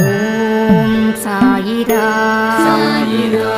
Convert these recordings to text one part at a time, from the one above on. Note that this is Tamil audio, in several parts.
ஓம் சாயிரா. சாயிரா.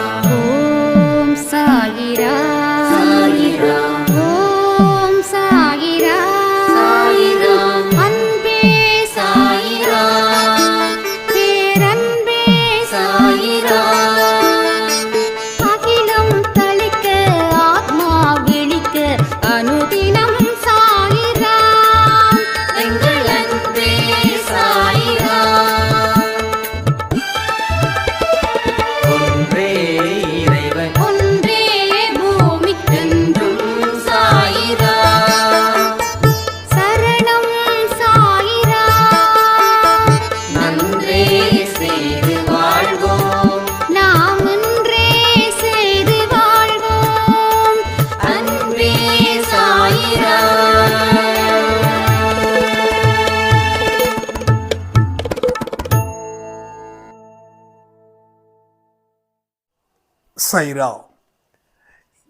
சைரா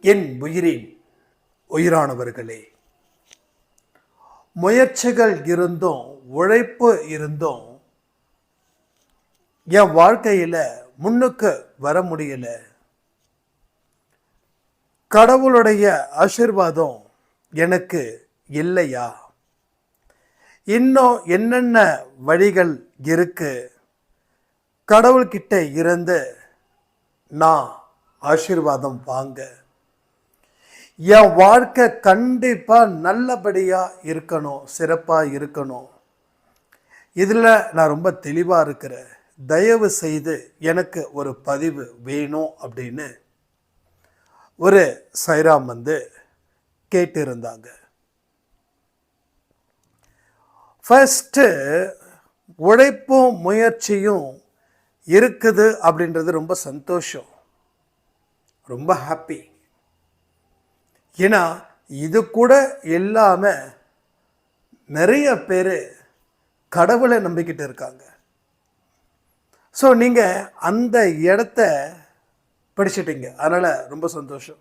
என் உயிரின் உயிரானவர்களே முயற்சிகள் இருந்தும் உழைப்பு இருந்தும் என் வாழ்க்கையில் முன்னுக்கு வர முடியல. கடவுளுடைய ஆசீர்வாதம் எனக்கு இல்லையா? இன்னும் என்னென்ன வழிகள் இருக்கு? கடவுள்கிட்ட இருந்து நான் ஆசீர்வாதம் வாங்க. என் வாழ்க்கை கண்டிப்பாக நல்லபடியாக இருக்கணும் சிறப்பாக இருக்கணும். இதில் நான் ரொம்ப தெளிவாக இருக்கிறேன். தயவு செய்து எனக்கு ஒரு பதிவு வேணும் அப்படின்னு ஒரு சைராம் வந்து கேட்டிருந்தாங்க. ஃபஸ்ட்டு உழைப்பும் முயற்சியும் இருக்குது அப்படின்றது ரொம்ப சந்தோஷம். ரொம்ப ஹாப்பி ஏன்னா இது கூட இல்லாமல் நிறைய பேர் கடவுளை நம்பிக்கிட்டு இருக்காங்க. ஸோ நீங்கள் அந்த இடத்த படிச்சிட்டிங்க. அதனால் ரொம்ப சந்தோஷம்.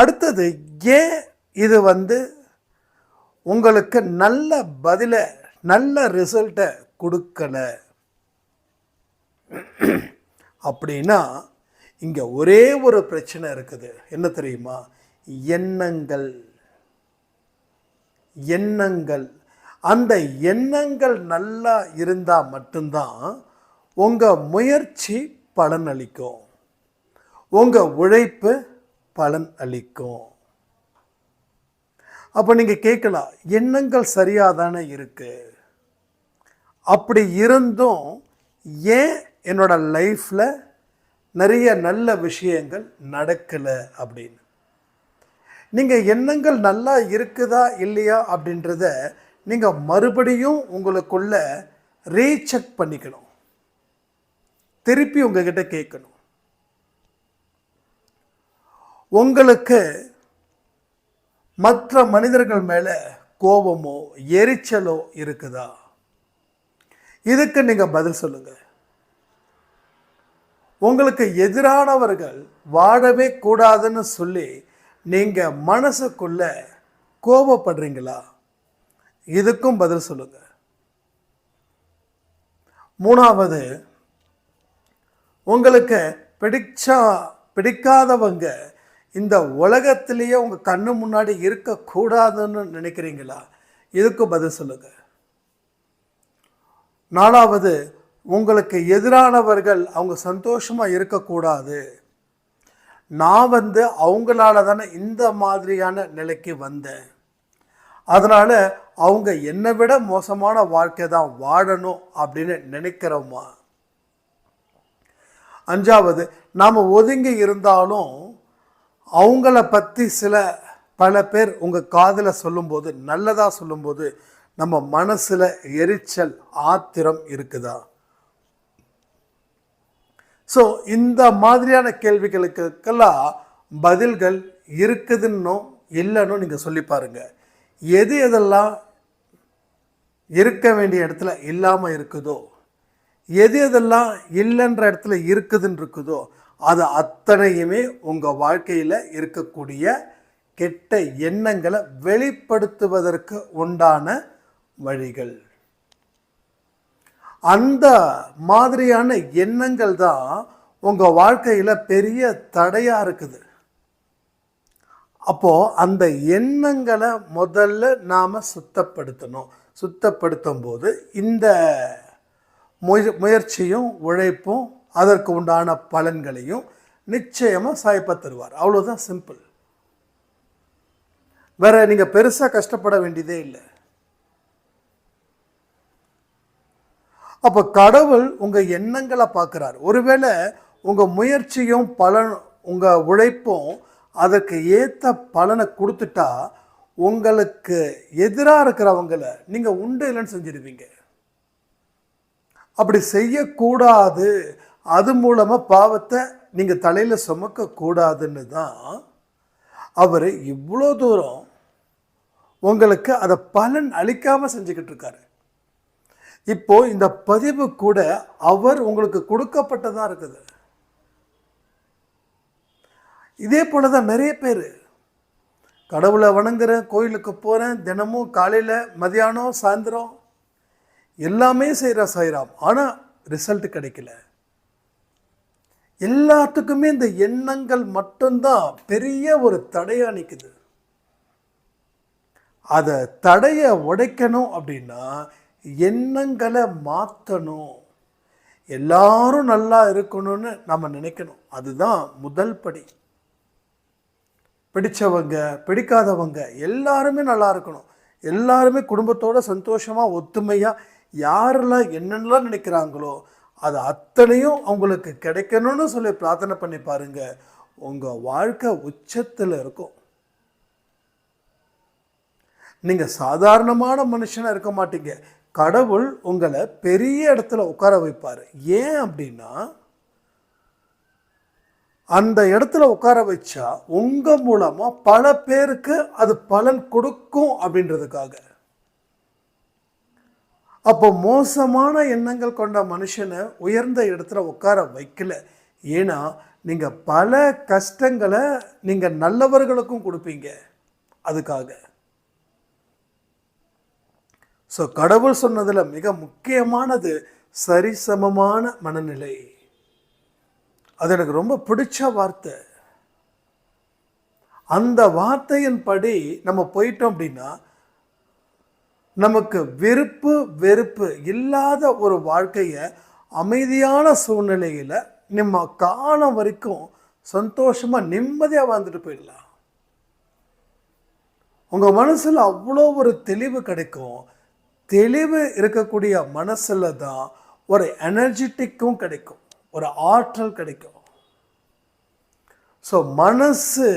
அடுத்தது ஏன் இது வந்து உங்களுக்கு நல்ல பதிலை நல்ல ரிசல்ட்டை கொடுக்கலை? அப்படின்னா இங்கே ஒரே ஒரு பிரச்சனை இருக்குது. என்ன தெரியுமா? எண்ணங்கள். எண்ணங்கள். அந்த எண்ணங்கள் நல்லா இருந்தால் மட்டும்தான் உங்கள் முயற்சி பலன் அளிக்கும். உங்கள் உழைப்பு பலன் அளிக்கும். அப்போ நீங்கள் கேட்கலாம் எண்ணங்கள் சரியாக தானே இருக்குது அப்படி இருந்தும் ஏன் என்னோட லைஃப்பில் நிறைய நல்ல விஷயங்கள் நடக்கலை அப்படின்னு. நீங்கள் எண்ணங்கள் நல்லா இருக்குதா இல்லையா அப்படின்றத நீங்கள் மறுபடியும் உங்களுக்குள்ள ரீசெக் பண்ணிக்கணும். திருப்பி உங்ககிட்ட கேட்கணும். உங்களுக்கு மற்ற மனிதர்கள் மேலே கோபமோ எரிச்சலோ இருக்குதா? இதுக்கு நீங்கள் பதில் சொல்லுங்கள் உங்களுக்கு எதிரானவர்கள் வாழவே கூடாதுன்னு சொல்லி நீங்கள் மனசுக்குள்ள கோபப்படுறீங்களா? இதுக்கும் பதில் சொல்லுங்க. மூணாவது உங்களுக்கு பிடிச்சா பிடிக்காதவங்க இந்த உலகத்திலேயே உங்கள் கண்ணு முன்னாடி இருக்கக்கூடாதுன்னு நினைக்கிறீங்களா? இதுக்கும் பதில் சொல்லுங்க. நாலாவது உங்களுக்கு எதிரானவர்கள் அவங்க சந்தோஷமாக இருக்கக்கூடாது. நான் வந்து அவங்களால தானே இந்த மாதிரியான நிலைக்கு வந்தேன். அதனால் அவங்க என்னை விட மோசமான வாழ்க்கை தான் வாழணும் அப்படின்னு நினைக்கிறோமா? அஞ்சாவது நாம் ஒதுங்கி இருந்தாலும் அவங்கள பற்றி சில பல பேர் உங்கள் காதில் சொல்லும்போது நல்லதாக சொல்லும்போது நம்ம மனசில் எரிச்சல் ஆத்திரம் இருக்குதா? ஸோ இந்த மாதிரியான கேள்விகளுக்கெல்லாம் பதில்கள் இருக்குதுன்னும் இல்லைன்னு நீங்கள் சொல்லி பாருங்கள் எது எதெல்லாம் இருக்க வேண்டிய இடத்துல இல்லாமல் இருக்குதோ எது எதெல்லாம் இல்லைன்ற இடத்துல இருக்குதுன்னு இருக்குதோ அது அத்தனையுமே உங்கள் வாழ்க்கையில் இருக்கக்கூடிய கெட்ட எண்ணங்களை வெளிப்படுத்துவதற்கு உண்டான வழிகள். அந்த மாதிரியான எண்ணங்கள் தான் உங்கள் வாழ்க்கையில் பெரிய தடையாக இருக்குது. அப்போது அந்த எண்ணங்களை முதல்ல நாம் சுத்தப்படுத்தணும். சுத்தப்படுத்தும் போது இந்த முய முயற்சியும் உழைப்பும் அதற்கு உண்டான பலன்களையும் நிச்சயமாக சாய்ப்பா தருவார். அவ்வளோதான் சிம்பிள். வேறு நீங்கள் பெருசாக கஷ்டப்பட வேண்டியதே இல்லை. அப்போ கடவுள் உங்கள் எண்ணங்களை பார்க்குறார். ஒருவேளை உங்கள் முயற்சியும் பலன் உங்கள் உழைப்பும் அதற்கு ஏற்ற பலனை கொடுத்துட்டா உங்களுக்கு எதிராக இருக்கிறவங்கள நீங்கள் உண்டு இல்லைன்னு செஞ்சிடுவீங்க அப்படி செய்யக்கூடாது. அது மூலமாக பாவத்தை நீங்கள் தலையில் சுமக்கக்கூடாதுன்னு தான் அவர் இவ்வளோ தூரம் உங்களுக்கு அதை பலன் அளிக்காமல் செஞ்சுக்கிட்டு இருக்காரு. இப்போ இந்த பதிவு கூட அவர் உங்களுக்கு கொடுக்கப்பட்டதாக இருக்குது. இதே போல தான் நிறைய பேர். கடவுளை வணங்குறேன் கோயிலுக்கு போகிறேன் தினமும் காலையில் மதியானம் சாயந்தரம் எல்லாமே செய்கிற சாயிராம். ஆனால் ரிசல்ட் கிடைக்கல. எல்லாத்துக்குமே இந்த எண்ணங்கள் மட்டும்தான் பெரிய ஒரு தடையாக நிற்குது அதை தடையை உடைக்கணும் அப்படின்னா எண்ணங்களை மாற்றணும் எல்லாரும் நல்லா இருக்கணும்னு நம்ம நினைக்கணும். அதுதான் முதல் படி. பிடித்தவங்க பிடிக்காதவங்க எல்லாருமே நல்லா இருக்கணும். எல்லாருமே குடும்பத்தோட சந்தோஷமாக ஒத்துமையாக யாரெல்லாம் என்னென்னலாம் நினைக்கிறாங்களோ அது அத்தனையும் அவங்களுக்கு கிடைக்கணும்னு சொல்லி பிரார்த்தனை பண்ணி பாருங்கள் உங்கள் வாழ்க்கை உச்சத்தில் இருக்கும். நீங்கள் சாதாரணமான மனுஷனாக இருக்க மாட்டீங்க. கடவுள் உங்களை பெரிய இடத்துல உட்கார வைப்பார். ஏன் அப்படின்னா அந்த இடத்துல உட்கார வச்சா உங்கள் மூலமாக பல பேருக்கு அது பலன் கொடுக்கும் அப்படின்றதுக்காக. அப்போ மோசமான எண்ணங்கள் கொண்ட மனுஷனை உயர்ந்த இடத்துல உட்கார வைக்கல. ஏன்னா நீங்கள் பல கஷ்டங்களை நீங்கள் நல்லவர்களுக்கும் கொடுப்பீங்க. அதுக்காக. ஸோ கடவுள் சொன்னதில் மிக முக்கியமானது சரிசமமான மனநிலை. அது எனக்கு ரொம்ப பிடிச்ச வார்த்தை. அந்த வார்த்தையின்படி நம்ம போயிட்டோம் அப்படின்னா நமக்கு வெறுப்பு வெறுப்பு இல்லாத ஒரு வாழ்க்கையை அமைதியான சூழ்நிலையில் நம்ம காலம் வரைக்கும் சந்தோஷமாக நிம்மதியாக வாழ்ந்துட்டு போயிடலாம். உங்கள் மனசில் அவ்வளோ ஒரு தெளிவு கிடைக்கும். தெளிவு இருக்கக்கூடிய மனசில் தான் ஒரு எனர்ஜெட்டிக்கும் கிடைக்கும் ஒரு ஆற்றல் கிடைக்கும். ஸோ மனசு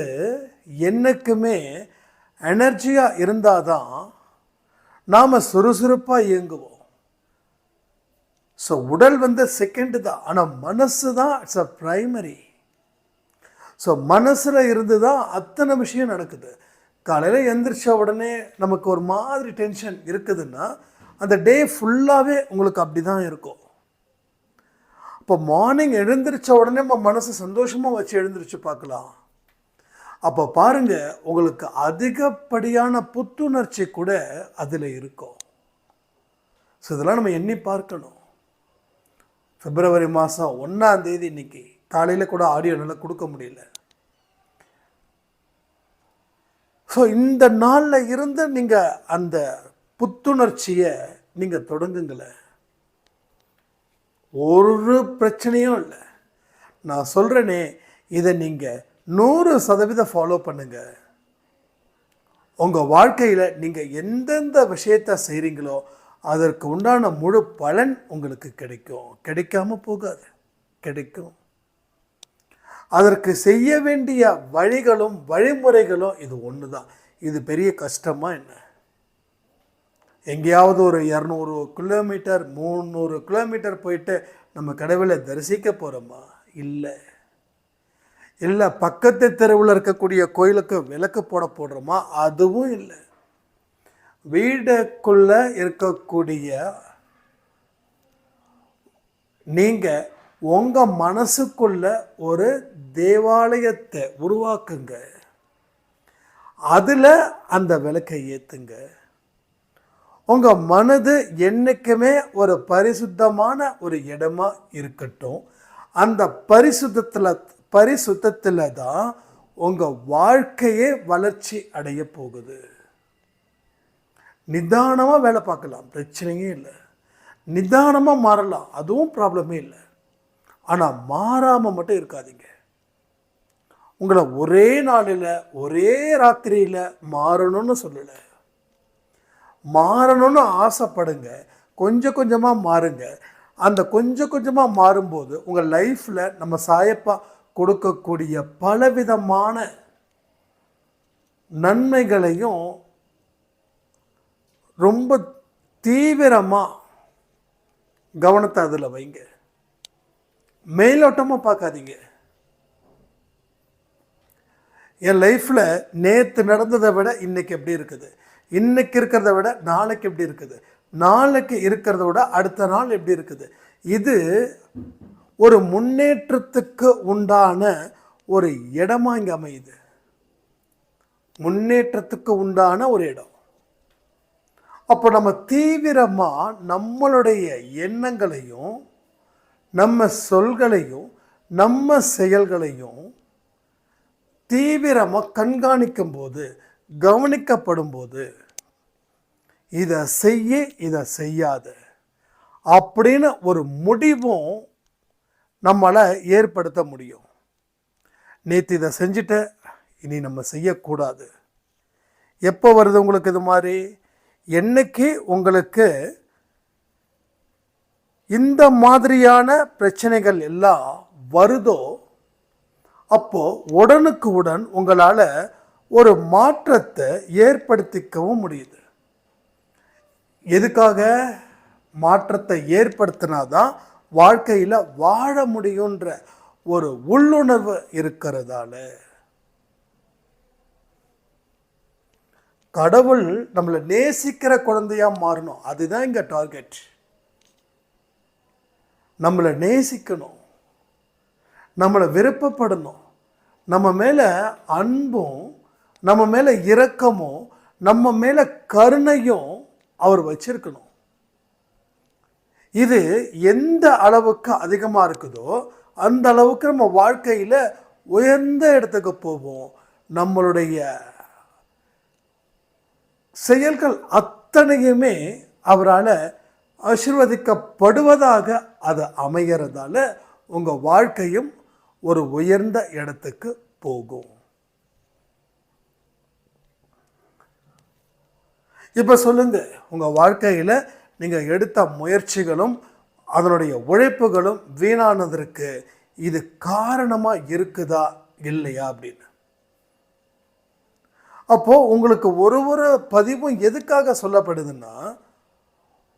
என்னைக்குமே எனர்ஜியாக இருந்தால் தான் நாம் சுறுசுறுப்பாக இயங்குவோம். ஸோ உடல் வந்து செகண்டு தான் ஆனால் மனசு தான் இட்ஸ் அ ப்ரைமரி ஸோ மனசில் இருந்து தான் அத்தனை விஷயம் நடக்குது. காலையில் எந்திரிச்ச உடனே நமக்கு ஒரு மாதிரி டென்ஷன் இருக்குதுன்னா அந்த டே ஃபுல்லாகவே உங்களுக்கு அப்படி தான் இருக்கும். இப்போ மார்னிங் எழுந்திரிச்ச உடனே நம்ம மனசு சந்தோஷமாக வச்சு எழுந்திரிச்சு பார்க்கலாம். அப்போ பாருங்கள் உங்களுக்கு அதிகப்படியான புத்துணர்ச்சி கூட அதில் இருக்கும். ஸோ இதெல்லாம் நம்ம எண்ணி பார்க்கணும். பிப்ரவரி மாதம் ஒன்றாந்தேதி இன்னைக்கு. காலையில் கூட ஆடியோ நல்லா கொடுக்க முடியல. ஸோ இந்த நாளில் இருந்து நீங்கள் அந்த புத்துணர்ச்சியை நீங்கள் தொடங்குங்களேன் ஒரு பிரச்சனையும் இல்லை. நான் சொல்கிறேனே இதை நீங்கள் நூறு சதவீதம் ஃபாலோ பண்ணுங்கள் உங்கள் வாழ்க்கையில் நீங்கள் எந்தெந்த விஷயத்தை செய்கிறீங்களோ அதற்கு உண்டான முழு பலன் உங்களுக்கு கிடைக்கும். கிடைக்காம போகாது. கிடைக்கும். அதற்கு செய்ய வேண்டிய வழிகளும் வழிமுறைகளும் இது ஒன்று தான் இது பெரிய கஷ்டமாக என்ன? எங்கேயாவது ஒரு இரநூறு கிலோமீட்டர் முந்நூறு கிலோமீட்டர் போயிட்டு நம்ம கடவுளை தரிசிக்க போகிறோமா இல்லை. இல்லை பக்கத்து தெருவில் இருக்கக்கூடிய கோயிலுக்கு விளக்கு போட போடுறோமா? அதுவும் இல்லை. வீடுக்குள்ளே இருக்கக்கூடிய நீங்கள் உங்கள் மனசுக்குள்ள ஒரு தேவாலயத்தை உருவாக்குங்க. அதில் அந்த விளக்கை ஏற்றுங்க உங்கள் மனது என்றைக்குமே ஒரு பரிசுத்தமான ஒரு இடமா இருக்கட்டும். அந்த பரிசுத்தத்தில் பரிசுத்தத்தில் தான் உங்கள் வாழ்க்கையே வளர்ச்சி அடைய போகுது. நிதானமாக வேலை பார்க்கலாம் பிரச்சனையே இல்லை. நிதானமாக மாறலாம் அதுவும் ப்ராப்ளமே இல்லை. ஆனால் மாறாமல் மட்டும் இருக்காதீங்க. உங்களை ஒரே நாளில் ஒரே ராத்திரியில் மாறணும்னு சொல்லலை. மாறணும்னு ஆசைப்படுங்க. கொஞ்சம் கொஞ்சமாக மாறுங்க. அந்த கொஞ்சம் கொஞ்சமாக மாறும்போது உங்கள் லைஃப்பில் நம்ம சாயப்பா கொடுக்கக்கூடிய பலவிதமான நன்மைகளையும் ரொம்ப தீவிரமாக கவனத்தை அதில் வைங்க. மேலோட்டமாக பார்க்காதீங்க. என் லைஃப்பில் நேற்று நடந்ததை விட இன்றைக்கி எப்படி இருக்குது? இன்றைக்கி இருக்கிறத விட நாளைக்கு எப்படி இருக்குது? நாளைக்கு இருக்கிறத விட அடுத்த நாள் எப்படி இருக்குது? இது ஒரு முன்னேற்றத்துக்கு உண்டான ஒரு இடமா இங்கே அமையுது. முன்னேற்றத்துக்கு உண்டான ஒரு இடம். அப்போ நம்ம தீவிரமாக நம்மளுடைய எண்ணங்களையும் நம்ம சொல்களையும் நம்ம செயல்களையும் தீவிரமாக கண்காணிக்கும் போது கவனிக்கப்படும் போது இதை செய்ய இதை செய்யாது அப்படின்னு ஒரு முடிவும் நம்மளை ஏற்படுத்த முடியும். நேற்று இதை செஞ்சுட்ட இனி நம்ம செய்யக்கூடாது. எப்போ வருது உங்களுக்கு இது மாதிரி? என்னைக்கு உங்களுக்கு இந்த மாதிரியான பிரச்சனைகள் எல்லாம் வருதோ அப்போது உடனுக்கு உடன் உங்களால் ஒரு மாற்றத்தை ஏற்படுத்திக்கவும் முடியுது. எதுக்காக மாற்றத்தை ஏற்படுத்தினாதான் வாழ்க்கையில் வாழ முடியுன்ற ஒரு உள்ளுணர்வு இருக்கிறதால. கடவுள் நம்மளை நேசிக்கிற குழந்தையாக மாறணும். அதுதான் இங்கே டார்கெட். நம்மளை நேசிக்கணும். நம்மளை விருப்பப்படணும். நம்ம மேலே அன்பும் நம்ம மேலே இரக்கமும் நம்ம மேலே கருணையும் அவர் வச்சிருக்கணும். இது எந்த அளவுக்கு அதிகமாக இருக்குதோ அந்த அளவுக்கு நம்ம வாழ்க்கையில் உயர்ந்த இடத்துக்கு போவோம். நம்மளுடைய செயல்கள் அத்தனையுமே அவரால் ஆசிர்வதிக்கப்படுவதாக அது அமைகிறதால உங்கள் வாழ்க்கையும் ஒரு உயர்ந்த இடத்துக்கு போகும். இப்போ சொல்லுங்க உங்கள் வாழ்க்கையில் நீங்கள் எடுத்த முயற்சிகளும் அதனுடைய உழைப்புகளும் வீணானதற்கு இது காரணமாக இருக்குதா இல்லையா அப்படின்னு. அப்போது உங்களுக்கு ஒரு ஒரு பதிவும் எதுக்காக சொல்லப்படுதுன்னா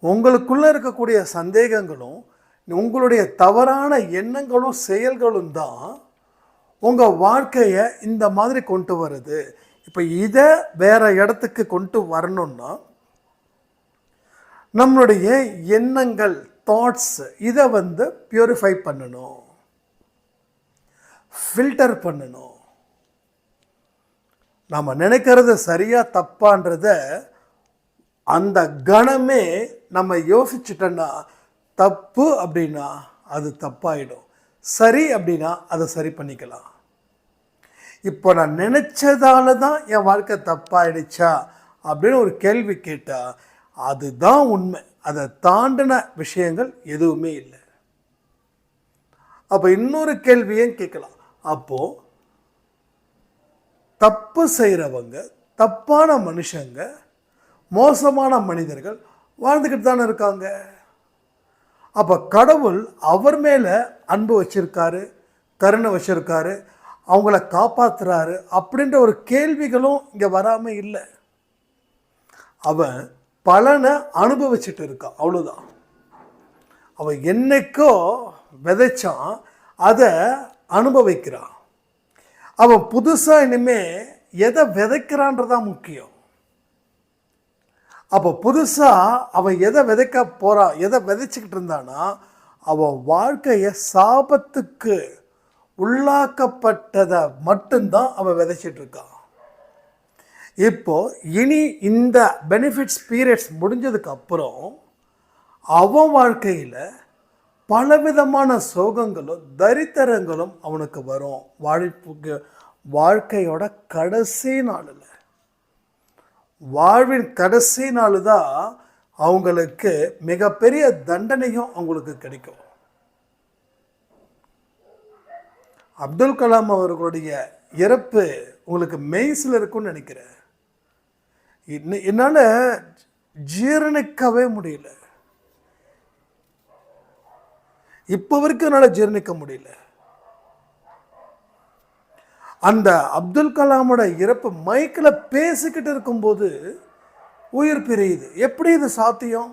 உங்களுக்குள்ளே இருக்கக்கூடிய சந்தேகங்களும் உங்களுடைய தவறான எண்ணங்களும் செயல்களும் தான் உங்கள் வாழ்க்கையை இந்த மாதிரி கொண்டு வருது. இப்போ இதை வேறு இடத்துக்கு கொண்டு வரணும்னா நம்மளுடைய எண்ணங்கள் தாட்ஸ் இதை வந்து பியூரிஃபை பண்ணணும். ஃபில்டர் பண்ணணும். நம்ம நினைக்கிறது சரியாக தப்பான்றத அந்த கணமே நம்ம யோசிச்சுட்டோன்னா தப்பு அப்படின்னா அது தப்பாயிடும். சரி அப்படின்னா அதை சரி பண்ணிக்கலாம். இப்போ நான் நினச்சதால தான் என் வாழ்க்கை தப்பாயிடுச்சா அப்படின்னு ஒரு கேள்வி கேட்டால் அதுதான் உண்மை. அதை தாண்டின விஷயங்கள் எதுவுமே இல்லை. அப்போ இன்னொரு கேள்வியும் கேட்கலாம். அப்போது தப்பு செய்கிறவங்க தப்பான மனுஷங்க மோசமான மனிதர்கள் வாழ்ந்துக்கிட்டு தானே இருக்காங்க. அப்போ கடவுள் அவர் மேலே அன்பு வச்சிருக்காரு கருணை வச்சிருக்காரு அவங்கள காப்பாத்துறாரு அப்படின்ற ஒரு கேள்விகளும் இங்கே வராமல் இல்லை. அவன் பலனை அனுபவிச்சுட்டு இருக்கான் அவ்வளோதான் அவன் என்னைக்கோ விதைச்சான் அதை அனுபவிக்கிறான். அவன் புதுசாக இனிமே எதை விதைக்கிறான்றதான் முக்கியம். அப்போ புதுசாக அவன் எதை விதைக்க போகிறான் எதை விதைச்சிக்கிட்டு இருந்தானா அவன் வாழ்க்கையை சாபத்துக்கு உள்ளாக்கப்பட்டதை மட்டும்தான் அவன் விதைச்சிட்டு இருக்கான். இப்போ இனி இந்த பெனிஃபிட்ஸ் பீரியட்ஸ் முடிஞ்சதுக்கப்புறம் அவன் வாழ்க்கையில் பலவிதமான சோகங்களும் தரித்திரங்களும் அவனுக்கு வரும். வாழ்ப்புக்கு வாழ்க்கையோட கடைசி நாளில். வாழ்வின் கடைசி நாள் தான் அவங்களுக்கு மிகப்பெரிய தண்டனையும் அவங்களுக்கு கிடைக்கும். அப்துல் கலாம் அவர்களுடைய இறப்பு உங்களுக்கு மெய்ஸில் இருக்கும்னு நினைக்கிறேன். என்னால் ஜீரணிக்கவே முடியல. இப்போ வரைக்கும் என்னால் ஜீரணிக்க முடியல. அந்த அப்துல் கலாமோட இறப்பு மைக்கில் பேசிக்கிட்டு இருக்கும்போது உயிர் பிரியுது. எப்படி இது சாத்தியம்?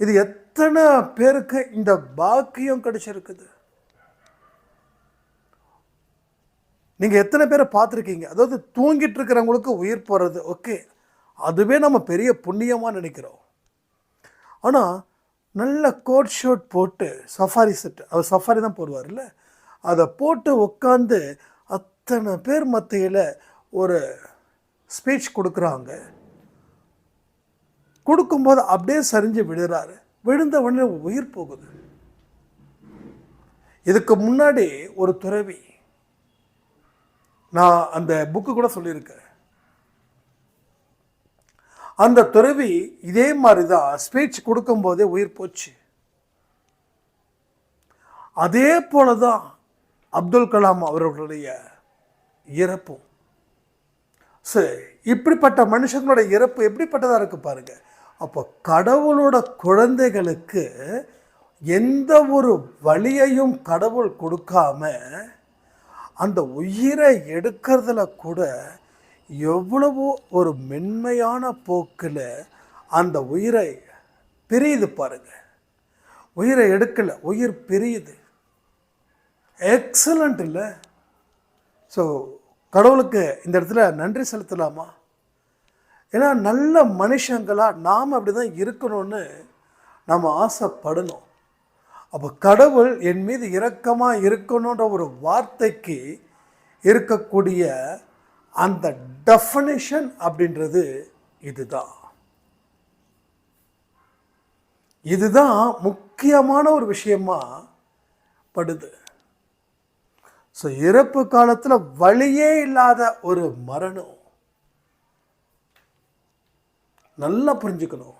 இது எத்தனை பேருக்கு இந்த பாக்கியம் கிடைச்சிருக்குது? நீங்கள் எத்தனை பேரை பார்த்துருக்கீங்க? அதாவது தூங்கிட்டு இருக்கிறவங்களுக்கு உயிர் போகிறது ஓகே. அதுவே நம்ம பெரிய புண்ணியமாக நினைக்கிறோம். ஆனால் நல்ல கோட் ஷர்ட் போட்டு சஃபாரி செட் அவர் சஃபாரி தான் போடுவார்ல அதை போட்டு உட்காந்து அத்தனை பேர் மத்தியில் ஒரு ஸ்பீச் கொடுக்குறாங்க. கொடுக்கும்போது அப்படியே சரிஞ்சு விழுறாரு. விழுந்த உடனே உயிர் போகுது. இதுக்கு முன்னாடி ஒரு துறவி நான் அந்த புக்கு கூட சொல்லியிருக்கேன். அந்த துறவி இதே மாதிரி தான் ஸ்பீச் கொடுக்கும்போதே உயிர் போச்சு. அதே போல தான் அப்துல் கலாம் அவர்களுடைய இறப்பும் சரி இப்படிப்பட்ட மனுஷங்களோட இறப்பு எப்படிப்பட்டதாக இருக்கு பாருங்க. அப்போ கடவுளோட குழந்தைகளுக்கு எந்த ஒரு வழியையும் கடவுள் கொடுக்காம அந்த உயிரை எடுக்கிறதுல கூட எவ்வளவோ ஒரு மென்மையான போக்கில் அந்த உயிரை பிரியுது பாருங்க. உயிரை எடுக்கலை உயிர் பிரியுது. எக்ஸலண்ட் இல்லை. ஸோ கடவுளுக்கு இந்த இடத்துல நன்றி செலுத்தலாமா? ஏன்னா நல்ல மனுஷங்களாக நாம் அப்படி தான் இருக்கணும்னு நம்ம ஆசைப்படணும். அப்போ கடவுள் என் மீது இரக்கமாக இருக்கணுன்ற ஒரு வார்த்தைக்கு இருக்கக்கூடிய அந்த டெஃபனேஷன் அப்படின்றது இதுதான். இதுதான் முக்கியமான ஒரு விஷயமா படுது. ஸோ இறப்பு காலத்தில் வழியே இல்லாத ஒரு மரணம். நல்லா புரிஞ்சுக்கணும்.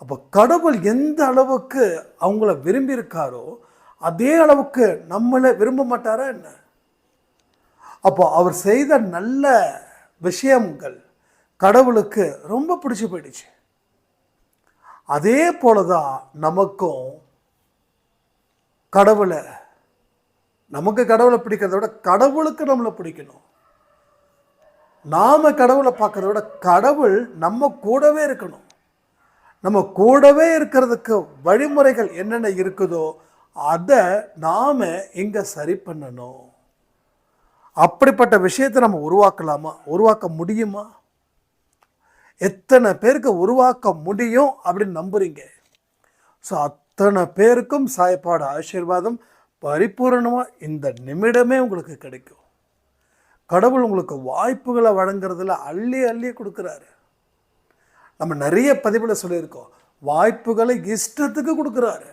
அப்போ கடவுள் எந்த அளவுக்கு அவங்கள விரும்பியிருக்காரோ அதே அளவுக்கு நம்மளை விரும்ப மாட்டாரா என்ன? அப்போ அவர் செய்த நல்ல விஷயங்கள் கடவுளுக்கு ரொம்ப பிடிச்சி போயிடுச்சு. அதே போல தான் நமக்கும் கடவுளை நமக்கு கடவுளை பிடிக்கிறத விட கடவுளுக்கு நம்மளை பிடிக்கணும். நாம் கடவுளை பார்க்கறத விட கடவுள் நம்ம கூடவே இருக்கணும். நம்ம கூடவே இருக்கிறதுக்கு வழிமுறைகள் என்னென்ன இருக்குதோ அதை நாம் இங்கே சரி பண்ணணும்? அப்படிப்பட்ட விஷயத்தை நம்ம உருவாக்கலாமா? உருவாக்க முடியுமா? எத்தனை பேருக்கு உருவாக்க முடியும் அப்படின்னு நம்புறீங்க? ஸோ அத்தனை பேருக்கும் சாயப்பாடு ஆசீர்வாதம் பரிபூரணமாக இந்த நிமிடமே உங்களுக்கு கிடைக்கும். கடவுள் உங்களுக்கு வாய்ப்புகளை வழங்குறதுல அள்ளி அள்ளி கொடுக்குறாரு. நம்ம நிறைய பதிவில் சொல்லியிருக்கோம். வாய்ப்புகளை இஷ்டத்துக்கு கொடுக்குறாரு.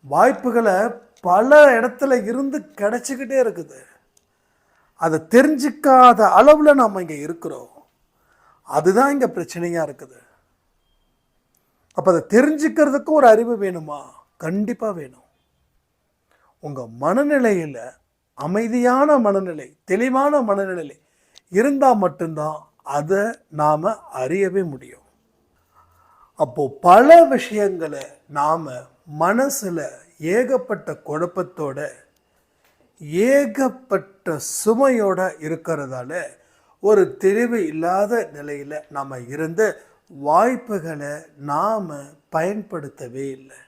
வாய்ப்புகளை பல இடத்துல இருந்து கிடச்சிக்கிட்டே இருக்குது. அதை தெரிஞ்சிக்காத அளவில் நம்ம இங்கே இருக்கிறோம். அதுதான் இங்கே பிரச்சனையாக இருக்குது. அப்போ அதை தெரிஞ்சுக்கிறதுக்கும் ஒரு அறிவு வேணுமா? கண்டிப்பாக வேணும். உங்கள் மனநிலையில் அமைதியான மனநிலை தெளிவான மனநிலை இருந்தால் மட்டும்தான் அதை நாம் அறியவே முடியும். அப்போது பல விஷயங்களை நாம் மனசில் ஏகப்பட்ட குழப்பத்தோட ஏகப்பட்ட சுமையோட இருக்கிறதால ஒரு தெளிவு இல்லாத நிலையில் நாம் இருந்து வாய்ப்புகளை நாம் பயன்படுத்தவே இல்லை.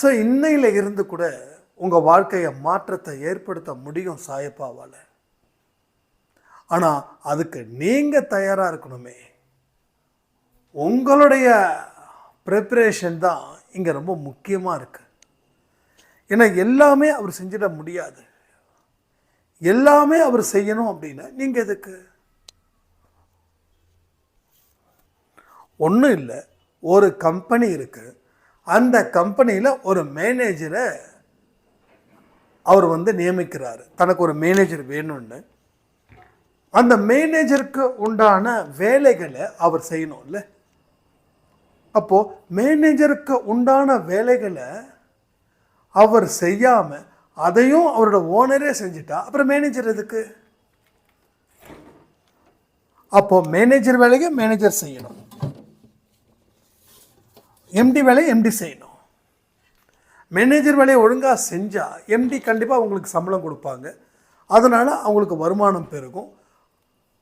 ஸோ இன்னையில் இருந்து கூட உங்கள் வாழ்க்கையை மாற்றத்தை ஏற்படுத்த முடியும் சாயப்பாவால் ஆனால் அதுக்கு நீங்கள் தயாராக இருக்கணுமே. உங்களுடைய ப்ரிப்பரேஷன் தான் இங்கே ரொம்ப முக்கியமாக இருக்குது ஏன்னா எல்லாமே அவர் செஞ்சிட முடியாது. எல்லாமே அவர் செய்யணும் அப்படின்னா நீங்கள் எதுக்கு? ஒன்றும் இல்லை. ஒரு கம்பெனி இருக்குது அந்த கம்பெனியில் ஒரு மேனேஜரை அவர் வந்து நியமிக்கிறார். தனக்கு ஒரு மேனேஜர் வேணும்னு. அந்த மேனேஜருக்கு உண்டான வேலைகளை அவர் செய்யணும்ல. அப்போது மேனேஜருக்கு உண்டான வேலைகளை அவர் செய்யாமல் அதையும் அவரோட ஓனரே செஞ்சுட்டா அப்புறம் மேனேஜர் எதுக்கு? அப்போது மேனேஜர் வேலையை மேனேஜர் செய்யணும். எம்டி வேலையை எம்டி செய்யணும். மேனேஜர் வேலையை ஒழுங்காக செஞ்சால் எம்டி கண்டிப்பாக அவங்களுக்கு சம்பளம் கொடுப்பாங்க. அதனால் அவங்களுக்கு வருமானம் பெருகும்.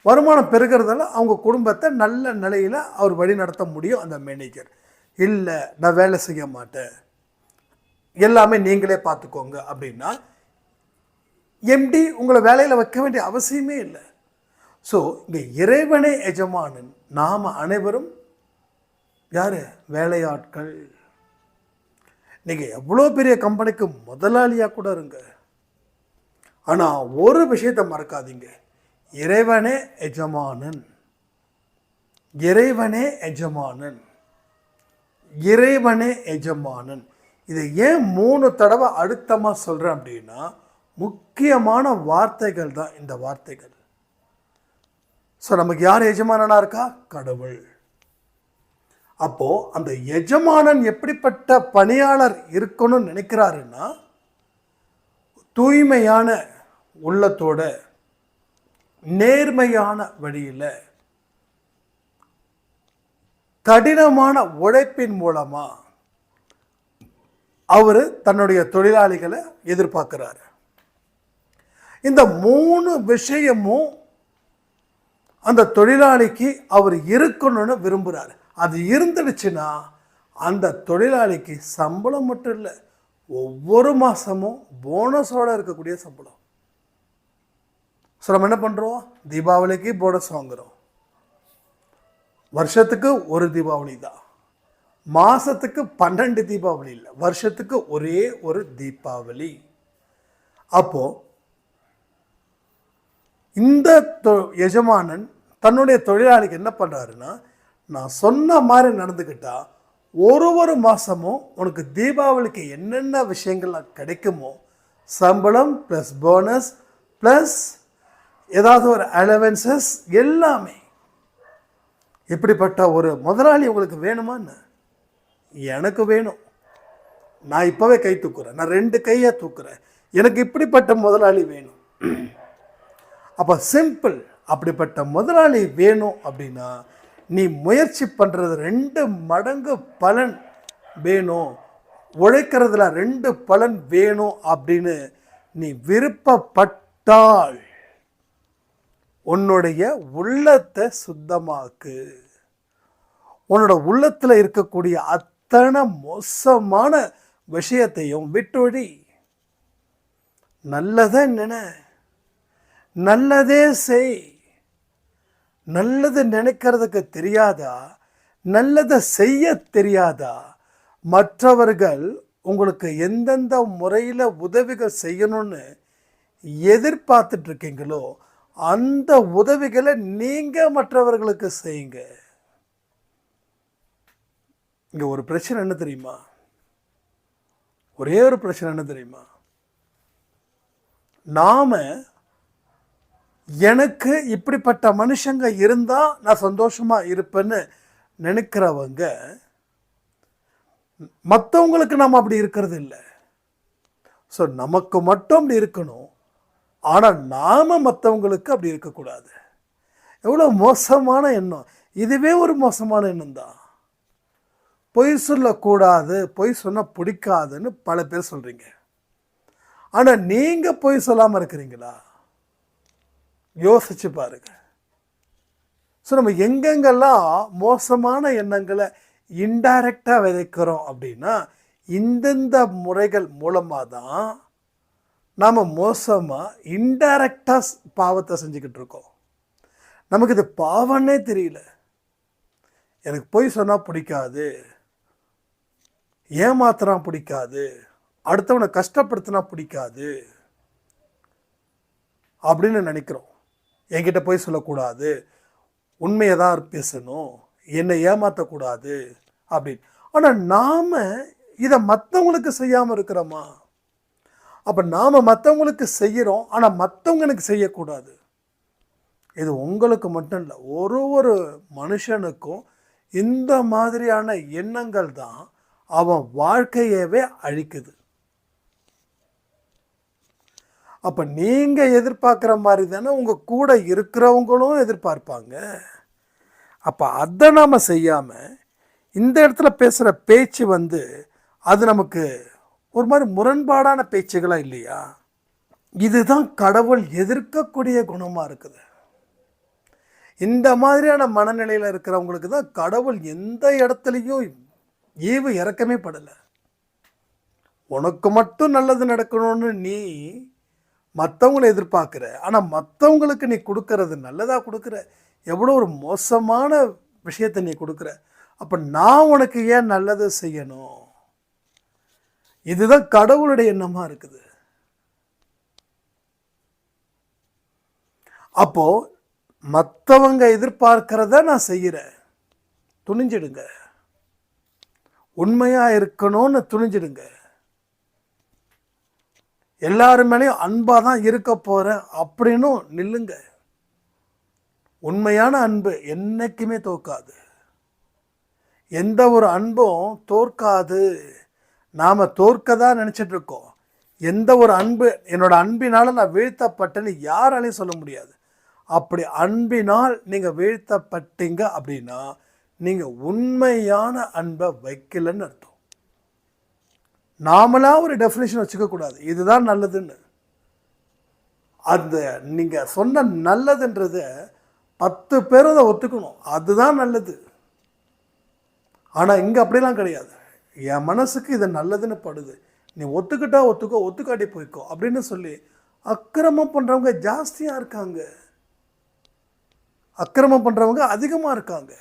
வருமானம் பெருகிறதால அவங்க குடும்பத்தை நல்ல நிலையில் அவர் வழி நடத்த முடியும் அந்த மேனேஜர் இல்லை நான் வேலை செய்ய மாட்டேன். எல்லாமே நீங்களே பார்த்துக்கோங்க அப்படின்னா எம்டி உங்களை வேலையில் வைக்க வேண்டிய அவசியமே இல்லை. ஸோ இங்கே இறைவனே எஜமானன். நாம் அனைவரும் யார்? வேலையாட்கள். நீங்கள் எவ்வளோ பெரிய கம்பெனிக்கு முதலாளியாக கூட இருங்க. ஆனால் ஒரு விஷயத்தை மறக்காதீங்க. இறைவனே எஜமானன். இறைவனே எஜமானன். இறைவனே எஜமானன். இதை ஏன் மூணு தடவை அழுத்தமாக சொல்கிறேன் அப்படின்னா முக்கியமான வார்த்தைகள் தான் இந்த வார்த்தைகள். ஸோ நமக்கு யார் எஜமானனா இருக்கா? கடவுள். அப்போது அந்த எஜமானன் எப்படிப்பட்ட பணியாளர் இருக்கணும்னு நினைக்கிறாருன்னா தூய்மையான உள்ளத்தோட நேர்மையான வழியில் கடினமான உழைப்பின் மூலமாக அவர் தன்னுடைய தொழிலாளிகளை எதிர்பார்க்குறாரு. இந்த மூணு விஷயமும் அந்த தொழிலாளிக்கு அவர் இருக்கணும்னு விரும்புகிறாரு அது இருந்துடுச்சுன்னா அந்த தொழிலாளிக்கு சம்பளம் மட்டும் இல்லை ஒவ்வொரு மாதமும் போனஸோட இருக்கக்கூடிய சம்பளம். ஸோ நம்ம என்ன பண்ணுறோம் தீபாவளிக்கு போனஸ் வாங்குகிறோம் வருஷத்துக்கு ஒரு தீபாவளி தான். மாதத்துக்கு பன்னெண்டு தீபாவளி இல்லை வருஷத்துக்கு ஒரே ஒரு தீபாவளி. அப்போது இந்த தொ- எஜமானன் தன்னுடைய தொழிலாளிக்கு என்ன பண்ணுறாருன்னா நான் சொன்ன மாதிரி நடந்துக்கிட்டா ஒரு ஒரு மாதமும் உனக்கு தீபாவளிக்கு என்னென்ன விஷயங்கள்லாம் கிடைக்குமோ சம்பளம் ப்ளஸ் போனஸ் ப்ளஸ் ஏதாவது ஒரு அலவன்சஸ் எல்லாமே. இப்படிப்பட்ட ஒரு முதலாளி உங்களுக்கு வேணுமான்னு எனக்கு வேணும். நான் இப்போவே கை தூக்குறேன். நான் ரெண்டு கையை தூக்குறேன். எனக்கு இப்படிப்பட்ட முதலாளி வேணும். அப்போ சிம்பிள் அப்படிப்பட்ட முதலாளி வேணும் அப்படின்னா நீ முயற்சி பண்ணுறது ரெண்டு மடங்கு பலன் வேணும். உழைக்கிறதுல ரெண்டு பலன் வேணும் அப்படின்னு நீ விருப்பப்பட்டால் உன்னுடைய உள்ளத்தை சுத்தமாக்கு. உன்னோட உள்ளத்தில் இருக்கக்கூடிய அத்தனை மோசமான விஷயத்தையும் விட்டொழி. நல்லதை நின. நல்லதே செய். நல்லது நினைக்கிறதுக்கு தெரியாதா? நல்லதை செய்ய தெரியாதா? மற்றவர்கள் உங்களுக்கு எந்தெந்த முறையில் உதவிகள் செய்யணும்னு எதிர்பார்த்துட்டு இருக்கீங்களோ அந்த உதவிகளை நீங்கள் மற்றவர்களுக்கு செய்யுங்க. இங்கே ஒரு பிரச்சனை என்ன தெரியுமா? ஒரே ஒரு பிரச்சனை என்ன தெரியுமா? நாம் எனக்கு இப்படிப்பட்ட மனுஷங்க இருந்தால் நான் சந்தோஷமாக இருப்பேன்னு நினைக்கிறவங்க மற்றவங்களுக்கு நாம் அப்படி இருக்கிறது இல்லை. ஸோ நமக்கு மட்டும் அப்படி இருக்கணும். ஆனால் நாம் மற்றவங்களுக்கு அப்படி இருக்கக்கூடாது. எவ்வளோ மோசமான எண்ணம். இதுவே ஒரு மோசமான எண்ணம் தான். பொய் சொல்லக்கூடாது பொய் சொன்னால் பிடிக்காதுன்னு பல பேர் சொல்கிறீங்க ஆனால் நீங்கள் பொய் சொல்லாமல் இருக்கிறீங்களா? யோசிச்சு பாருங்க. ஸோ நம்ம எங்கெங்கெல்லாம் மோசமான எண்ணங்களை இன்டைரக்டாக விதைக்கிறோம் அப்படின்னா இந்தந்த முறைகள் மூலமாக தான் நாம் மோசமாக இன்டைரக்டாக பாவத்தை செஞ்சுக்கிட்டு இருக்கோம். நமக்கு இது பாவன்னே தெரியல. எனக்கு பொய் சொன்னால் பிடிக்காது. ஏமாத்தினா பிடிக்காது. அடுத்தவனை கஷ்டப்படுத்தினா பிடிக்காது. அப்படின்னு நினைக்கிறோம். என்கிட்ட போய் சொல்லக்கூடாது. உண்மையை தான் பேசணும். என்னை ஏமாற்றக்கூடாது அப்படின்னு. ஆனால் நாம் இதை மற்றவங்களுக்கு செய்யாமல் இருக்கிறோமா? அப்போ நாம் மற்றவங்களுக்கு செய்கிறோம் ஆனால் மற்றவங்களுக்கு செய்யக்கூடாது. இது உங்களுக்கு மட்டும் இல்லை ஒரு ஒரு மனுஷனுக்கும் இந்த மாதிரியான எண்ணங்கள் தான் அவன் வாழ்க்கையவே அழிக்குது. அப்போ நீங்கள் எதிர்பார்க்குற மாதிரி தானே உங்கள் கூட இருக்கிறவங்களும் எதிர்பார்ப்பாங்க. அப்போ அதை நாம் செய்யாமல் இந்த இடத்துல பேசுகிற பேச்சு வந்து அது நமக்கு ஒரு மாதிரி முரண்பாடான பேச்சுகளாக இல்லையா? இதுதான் கடவுள் எதிர்க்கக்கூடிய குணமாக இருக்குது. இந்த மாதிரியான மனநிலையில் இருக்கிறவங்களுக்கு தான் கடவுள் எந்த இடத்துலையும் ஈவு இறக்கமே படலை. உனக்கு மட்டும் நல்லது நடக்கணும்னு நீ மற்றவங்களை எதிர்பார்க்குற ஆனால் மற்றவங்களுக்கு நீ கொடுக்கறது நல்லதாக கொடுக்குற எவ்வளோ ஒரு மோசமான விஷயத்தை நீ கொடுக்குற அப்போ நான் உனக்கு ஏன் நல்லதை செய்யணும்? இதுதான் கடவுளுடைய எண்ணமாக இருக்குது. அப்போது மற்றவங்க எதிர்பார்க்கிறத நான் செய்கிறேன் துணிஞ்சிடுங்க. உண்மையாக இருக்கணும்னு துணிஞ்சிடுங்க. எல்லாரும் மேலேயும் அன்பாக தான் இருக்க போகிறேன் அப்படின்னும் நில்லுங்க. உண்மையான அன்பு என்னைக்குமே தோக்காது. எந்த ஒரு அன்பும் தோற்காது. நாம் தோற்கதா தான் இருக்கோம். எந்த ஒரு அன்பு என்னோட அன்பினால் நான் வீழ்த்தப்பட்டேன்னு யாராலையும் சொல்ல முடியாது. அப்படி அன்பினால் நீங்கள் வீழ்த்தப்பட்டீங்க அப்படின்னா நீங்கள் உண்மையான அன்பை வைக்கலன்னு அர்த்தம். நாமளாக ஒரு டெஃபினேஷன் வச்சுக்கக்கூடாது இதுதான் நல்லதுன்னு. அந்த நீங்கள் சொன்ன நல்லதுன்றத பத்து பேர் அதை ஒத்துக்கணும். அதுதான் நல்லது. ஆனால் இங்கே அப்படிலாம் கிடையாது. என் மனசுக்கு இது நல்லதுன்னு படுது. நீ ஒத்துக்கிட்டா ஒத்துக்கோ ஒத்துக்காட்டி போய்க்கோ அப்படின்னு சொல்லி அக்கிரமம் பண்ணுறவங்க ஜாஸ்தியாக இருக்காங்க. அக்கிரமம் பண்ணுறவங்க அதிகமாக இருக்காங்க.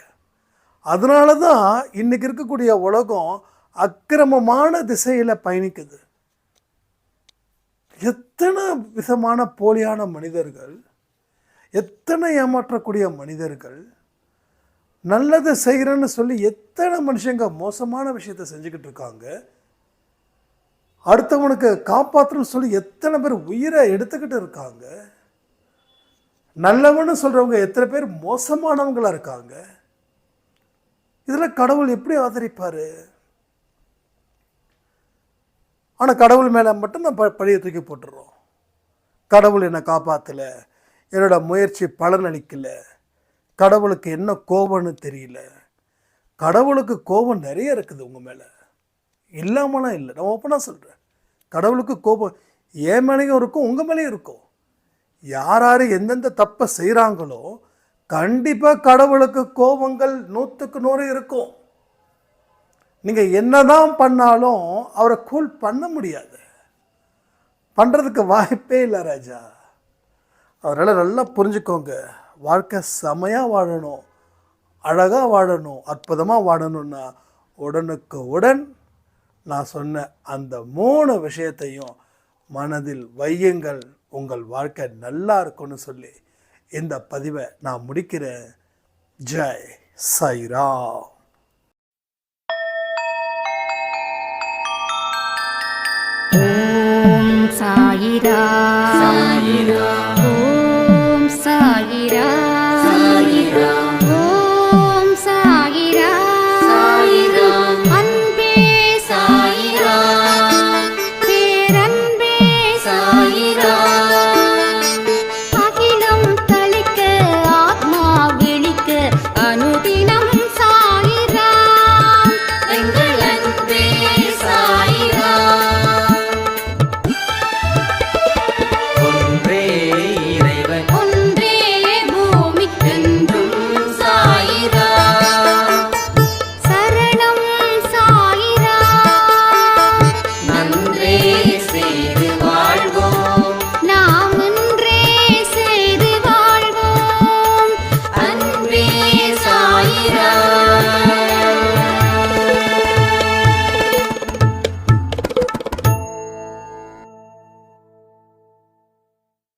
அதனால தான் இன்னைக்கு இருக்கக்கூடிய உலகம் அக்கிரமமான திசையில் பயணிக்குது. எத்தனை விதமான போலியான மனிதர்கள் எத்தனை ஏமாற்றக்கூடிய மனிதர்கள் நல்லதை செய்கிறேன்னு சொல்லி எத்தனை மனுஷங்க மோசமான விஷயத்தை செஞ்சுக்கிட்டு இருக்காங்க. அடுத்தவனுக்கு காப்பாற்றணும்னு சொல்லி எத்தனை பேர் உயிரை எடுத்துக்கிட்டு இருக்காங்க. நல்லவன்னு சொல்கிறவங்க எத்தனை பேர் மோசமானவங்களாக இருக்காங்க. இதில் கடவுள் எப்படி ஆதரிப்பார்? ஆனால் கடவுள் மேலே மட்டும் நான் ப- பழியை தூக்கி போட்டுடுறோம். கடவுள் என்னை காப்பாற்றலை என்னோடய முயற்சி பலனளிக்கலை கடவுளுக்கு என்ன கோபம்னு தெரியல. கடவுளுக்கு கோபம் நிறைய இருக்குது உங்கள் மேலே. இல்லாமலாம் இல்லை. நான் ஓப்பனாக சொல்கிறேன் கடவுளுக்கு கோபம் என் மேலேயும் இருக்கும் உங்கள் மேலேயும் இருக்கும். யார் யார் எந்தெந்த தப்பை செய்கிறாங்களோ கண்டிப்பாக கடவுளுக்கு கோபங்கள் நூற்றுக்கு நூறு இருக்கும். நீங்கள் என்ன தான் பண்ணாலும் அவரை கூல் பண்ண முடியாது. பண்ணுறதுக்கு வாய்ப்பே இல்லை ராஜா. அவரால் நல்லா புரிஞ்சுக்கோங்க. வாழ்க்கை செமையாக வாழணும். அழகாக வாழணும். அற்புதமாக வாழணும்னா உடனுக்கு உடன் நான் சொன்ன அந்த மூணு விஷயத்தையும் மனதில் வையுங்கள். உங்கள் வாழ்க்கை நல்லா இருக்கும்னு சொல்லி இந்த பதிவை நான் முடிக்கிறேன். ஜெய் சாய்ராம் ஓம் சாயிரா சாயிரா ஓம் சாயிரா சாயிரா